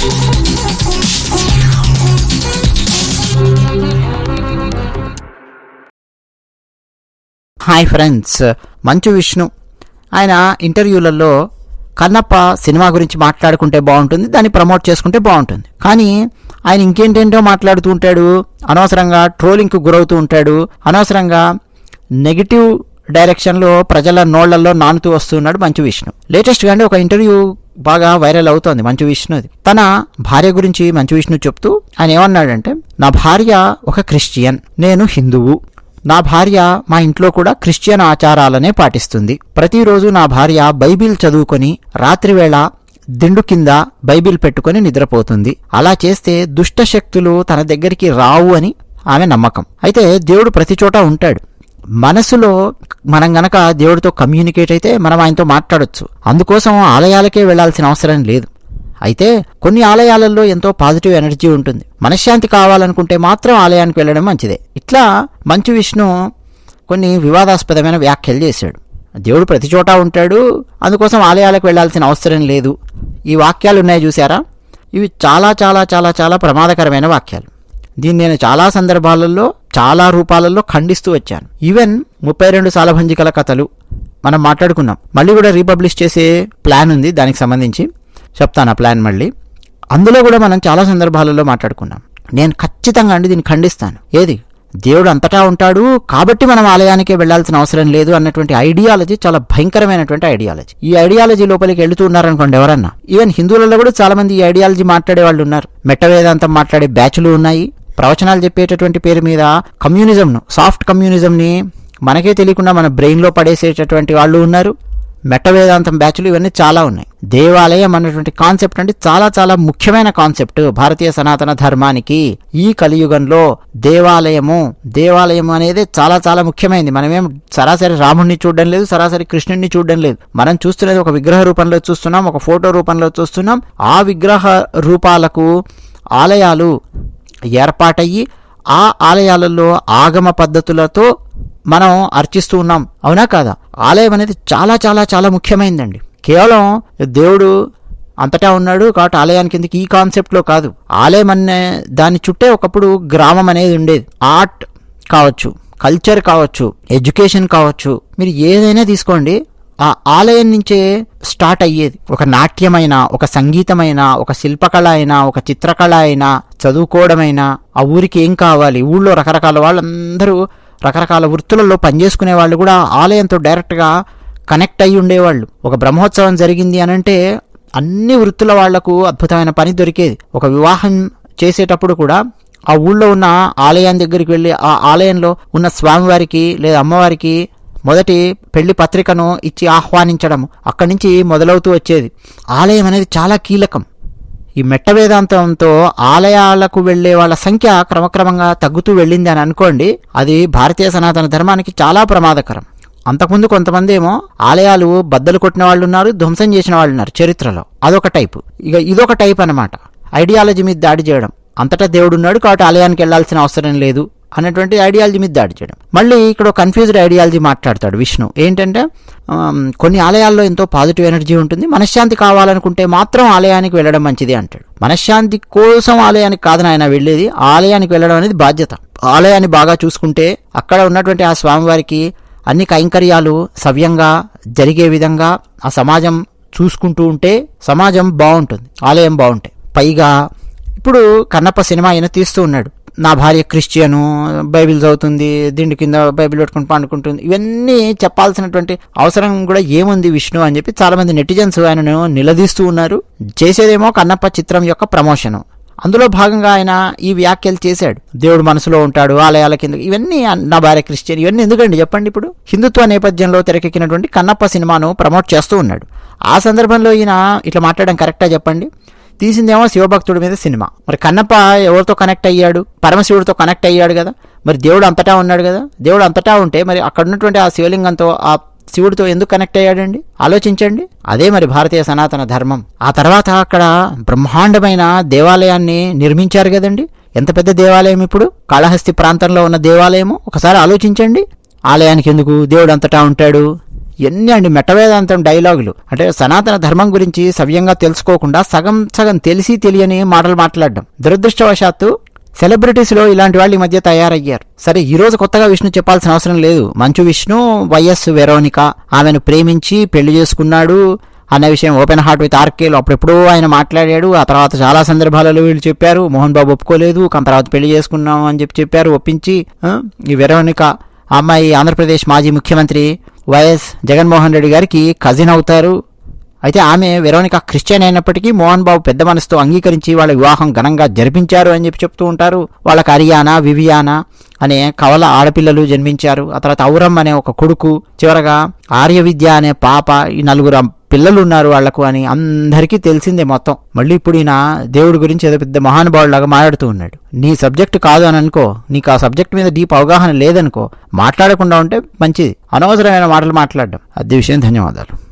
Hi friends Manchu Vishnu. ఆయన ఇంటర్వ్యూలలో Kannappa cinema గురించి మాట్లాడుకుంటే బాగుంటుంది దాన్ని ప్రమోట్ చేసుకుంటే బాగుంటుంది. కానీ ఆయన ఇంకేంటేంటో మాట్లాడుతూ ఉంటాడు అనవసరంగా ట్రోలింగ్కు గురవుతూ ఉంటాడు అనవసరంగా నెగిటివ్ డైరెక్షన్లో ప్రజల నోళ్ళలో నానుతూ వస్తున్నాడు మంచు విష్ణు. లేటెస్ట్గా అంటే ఒక ఇంటర్వ్యూ బాగా వైరల్ అవుతోంది మంచు విష్ణుది తన భార్య గురించి మంచు విష్ణు చెప్తూ ఆయన ఏమన్నాడంటే నా భార్య ఒక క్రిస్టియన్ నేను హిందువు. నా భార్య మా ఇంట్లో కూడా క్రిస్టియన్ ఆచారాలనే పాటిస్తుంది. ప్రతిరోజు నా భార్య బైబిల్ చదువుకొని రాత్రివేళ దిండు కింద బైబిల్ పెట్టుకొని నిద్రపోతుంది. అలా చేస్తే దుష్ట శక్తులు తన దగ్గరికి రావు అని ఆమె నమ్మకం. అయితే దేవుడు ప్రతి చోట ఉంటాడు. మనసులో మనం గనక దేవుడితో కమ్యూనికేట్ అయితే మనం ఆయనతో మాట్లాడొచ్చు. అందుకోసం ఆలయాలకే వెళ్ళాల్సిన అవసరం లేదు. అయితే కొన్ని ఆలయాలలో ఎంతో పాజిటివ్ ఎనర్జీ ఉంటుంది. మనశ్శాంతి కావాలనుకుంటే మాత్రం ఆలయానికి వెళ్ళడం మంచిదే. ఇట్లా మంచు విష్ణు కొన్ని వివాదాస్పదమైన వ్యాఖ్యలు చేశాడు. దేవుడు ప్రతి చోట ఉంటాడు. అందుకోసం ఆలయాలకు వెళ్ళాల్సిన అవసరం లేదు. ఈ వాక్యాలు ఉన్నాయి చూసారా ఇవి చాలా చాలా చాలా చాలా ప్రమాదకరమైన వాక్యాలు. దీన్ని నేను చాలా సందర్భాలలో చాలా రూపాలలో ఖండిస్తూ వచ్చాను. ఈవెన్ ముప్పై రెండు సాలభంజికల కథలు మనం మాట్లాడుకున్నాం. మళ్ళీ కూడా రీపబ్లిష్ చేసే ప్లాన్ ఉంది దానికి సంబంధించి. చెప్తాను ఆ ప్లాన్ మళ్ళీ. అందులో కూడా మనం చాలా సందర్భాలలో మాట్లాడుకున్నాం. నేను ఖచ్చితంగా అండి దీన్ని ఖండిస్తాను. ఏది? దేవుడు అంతటా ఉంటాడు కాబట్టి మనం ఆలయానికే వెళ్ళాల్సిన అవసరం లేదు అన్నటువంటి ఐడియాలజీ చాలా భయంకరమైనటువంటి ఐడియాలజీ ఈ ఐడియాలజీ లోపలికి వెళుతూ ఉన్నారనుకోండి ఎవరన్నా. ఈవెన్ హిందువులలో కూడా చాలా మంది ఈ ఐడియాలజీ మాట్లాడే వాళ్ళు ఉన్నారు. మెట్ట వేదాంతం మాట్లాడే బ్యాచ్లు ఉన్నాయి. ప్రవచనాలు చెప్పేటటువంటి పేరు మీద కమ్యూనిజంను సాఫ్ట్ కమ్యూనిజంని మనకే తెలియకుండా మన బ్రెయిన్లో పడేసేటటువంటి వాళ్ళు ఉన్నారు. మెట్ట వేదాంతం బ్యాచ్లు ఇవన్నీ చాలా ఉన్నాయి. దేవాలయం అన్నటువంటి కాన్సెప్ట్ అంటే చాలా చాలా ముఖ్యమైన కాన్సెప్ట్ భారతీయ సనాతన ధర్మానికి ఈ కలియుగంలో దేవాలయము దేవాలయం అనేది చాలా చాలా ముఖ్యమైనది. మనమేం సరాసరి రాముడిని చూడడం లేదు సరాసరి కృష్ణుడిని చూడడం లేదు. మనం చూస్తున్నది ఒక విగ్రహ రూపంలో చూస్తున్నాం ఒక ఫోటో రూపంలో చూస్తున్నాం. ఆ విగ్రహ రూపాలకు ఆలయాలు ఏర్పాటయ్యి ఆ ఆలయాలలో ఆగమ పద్ధతులతో మనం అర్చిస్తూ ఉన్నాం. అవునా కాదా? ఆలయం అనేది చాలా చాలా చాలా ముఖ్యమైనదండి కేవలం దేవుడు అంతటా ఉన్నాడు కాబట్టి ఆలయానికి ఎందుకు ఈ కాన్సెప్ట్లో కాదు. ఆలయం అనే దాని చుట్టే ఒకప్పుడు గ్రామం అనేది ఉండేది. ఆర్ట్ కావచ్చు కల్చర్ కావచ్చు ఎడ్యుకేషన్ కావచ్చు. మీరు ఏదైనా తీసుకోండి. ఆ ఆలయం నుంచే స్టార్ట్ అయ్యేది. ఒక నాట్యమైన ఒక సంగీతమైన ఒక శిల్పకళ అయినా ఒక చిత్రకళ అయినా చదువుకోవడమైనా ఆ ఊరికి ఏం కావాలి? ఊళ్ళో రకరకాల వాళ్ళందరూ రకరకాల వృత్తులలో పనిచేసుకునే వాళ్ళు కూడా ఆలయంతో డైరెక్ట్గా కనెక్ట్ అయ్యి ఉండేవాళ్ళు. ఒక బ్రహ్మోత్సవం జరిగింది అనంటే అన్ని వృత్తుల వాళ్ళకు అద్భుతమైన పని దొరికేది. ఒక వివాహం చేసేటప్పుడు కూడా ఆ ఊళ్ళో ఉన్న ఆలయం దగ్గరికి వెళ్ళి ఆ ఆలయంలో ఉన్న స్వామివారికి లేదా అమ్మవారికి మొదటి పెళ్ళి పత్రికను ఇచ్చి ఆహ్వానించడం అక్కడి నుంచి మొదలవుతూ వచ్చేది. ఆలయం అనేది చాలా కీలకం. ఈ మెట్ట వేదాంతంతో ఆలయాలకు వెళ్ళే వాళ్ళ సంఖ్య క్రమక్రమంగా తగ్గుతూ వెళ్ళింది అని అనుకోండి అది భారతీయ సనాతన ధర్మానికి చాలా ప్రమాదకరం. అంతకుముందు కొంతమంది ఏమో ఆలయాలు బద్దలు కొట్టిన వాళ్ళు ఉన్నారు ధ్వంసం చేసిన వాళ్ళు ఉన్నారు చరిత్రలో. అదొక టైపు. ఇక ఇదొక టైప్ అనమాట ఐడియాలజీ మీద దాడి చేయడం. అంతటా దేవుడు ఉన్నాడు కాబట్టి ఆలయానికి వెళ్ళాల్సిన అవసరం లేదు. అన్నటువంటి ఐడియాలజీ మీద దాడి చేయడం. మళ్ళీ ఇక్కడ కన్ఫ్యూజ్డ్ ఐడియాలజీ మాట్లాడతాడు విష్ణు. ఏంటంటే కొన్ని ఆలయాల్లో ఎంతో పాజిటివ్ ఎనర్జీ ఉంటుంది. మనశ్శాంతి కావాలనుకుంటే మాత్రం ఆలయానికి వెళ్ళడం మంచిది అంటాడు. మనశ్శాంతి కోసం ఆలయానికి కాదని ఆయన వెళ్ళేది ఆలయానికి వెళ్ళడం అనేది బాధ్యత. ఆలయాన్ని బాగా చూసుకుంటే అక్కడ ఉన్నటువంటి ఆ స్వామివారికి అన్ని కైంకర్యాలు సవ్యంగా జరిగే విధంగా ఆ సమాజం చూసుకుంటూ ఉంటే సమాజం బాగుంటుంది. ఆలయం బాగుంటాయి పైగా ఇప్పుడు కన్నప్ప సినిమా ఆయన తీస్తూ ఉన్నాడు. నా భార్య క్రిస్టియను బైబిల్ చదువుతుంది దిండు కింద బైబిల్ పెట్టుకుని పండుకుంటుంది. ఇవన్నీ చెప్పాల్సినటువంటి అవసరం కూడా ఏముంది విష్ణు అని చెప్పి చాలామంది నెటిజన్స్ ఆయనను నిలదీస్తూ ఉన్నారు. చేసేదేమో కన్నప్ప చిత్రం యొక్క ప్రమోషను. అందులో భాగంగా ఆయన ఈ వ్యాఖ్యలు చేశాడు. దేవుడు మనసులో ఉంటాడు ఆలయాల కింద ఇవన్నీ నా భార్య క్రిస్టియన్ ఇవన్నీ ఎందుకండి చెప్పండి ఇప్పుడు? హిందుత్వ నేపథ్యంలో తెరకెక్కినటువంటి కన్నప్ప సినిమాను ప్రమోట్ చేస్తూ ఉన్నాడు. ఆ సందర్భంలో ఈయన ఇట్లా మాట్లాడడం కరెక్టా చెప్పండి? తీసిందేమో శివభక్తుడి మీద సినిమా. మరి కన్నప్ప ఎవరితో కనెక్ట్ అయ్యాడు? పరమశివుడితో కనెక్ట్ అయ్యాడు కదా? మరి దేవుడు అంతటా ఉన్నాడు కదా? దేవుడు అంతటా ఉంటే మరి అక్కడ ఉన్నటువంటి ఆ శివలింగంతో ఆ శివుడితో ఎందుకు కనెక్ట్ అయ్యాడండి? ఆలోచించండి. అదే మరి భారతీయ సనాతన ధర్మం. ఆ తర్వాత అక్కడ బ్రహ్మాండమైన దేవాలయాన్ని నిర్మించారు కదండి? ఎంత పెద్ద దేవాలయం ఇప్పుడు? కాళహస్తి ప్రాంతంలో ఉన్న దేవాలయము? ఒకసారి ఆలోచించండి. ఆలయానికి ఎందుకు దేవుడు అంతటా ఉంటాడు? ఎన్ని అండి మెటవేదాంతం డైలాగులు? అంటే సనాతన ధర్మం గురించి సవ్యంగా తెలుసుకోకుండా సగం సగం తెలిసి తెలియని మాటలు మాట్లాడడం. దురదృష్టవశాత్తు సెలబ్రిటీస్లో ఇలాంటి వాళ్ళు ఈ మధ్య తయారయ్యారు. సరే ఈరోజు కొత్తగా విష్ణు చెప్పాల్సిన అవసరం లేదు. మంచు విష్ణు వైఎస్ వెరోనిక ఆమెను ప్రేమించి పెళ్ళి చేసుకున్నాడు అన్న విషయం ఓపెన్ హార్ట్ విత్ ఆర్కేలు అప్పుడెప్పుడో ఆయన మాట్లాడాడు. ఆ తర్వాత చాలా సందర్భాలలో వీళ్ళు చెప్పారు మోహన్ బాబు ఒప్పుకోలేదు కానీ తర్వాత పెళ్ళి చేసుకున్నాం అని చెప్పి చెప్పారు ఒప్పించి ఈ వెరోనిక అమ్మాయి ఆంధ్రప్రదేశ్ మాజీ ముఖ్యమంత్రి వైఎస్ జగన్మోహన్ రెడ్డి గారికి కజిన్ అవుతారు. అయితే ఆమె వెరోనిక క్రిస్టియన్ అయినప్పటికీ మోహన్ బాబు పెద్ద మనసుతో అంగీకరించి వాళ్ళ వివాహం ఘనంగా జరిపించారు అని చెప్పి చెప్తూ ఉంటారు. వాళ్ళకి అరియానా వివియానా అనే కవల ఆడపిల్లలు జన్మించారు. ఆ తర్వాత ఔరం అనే ఒక కొడుకు చివరగా ఆర్య విద్య అనే పాప ఈ నలుగురు పిల్లలు ఉన్నారు వాళ్ళకు అని అందరికీ తెలిసిందే మొత్తం. మళ్ళీ ఇప్పుడు ఈయన దేవుడి గురించి ఏదో పెద్ద మహానుభావులాగా మాట్లాడుతూ ఉన్నాడు. నీ సబ్జెక్ట్ కాదు అని అనుకో నీకు ఆ సబ్జెక్ట్ మీద డీప్ అవగాహన లేదనుకో మాట్లాడకుండా ఉంటే మంచిది. అనవసరమైన మాటలు మాట్లాడడం. అదే విషయం ధన్యవాదాలు.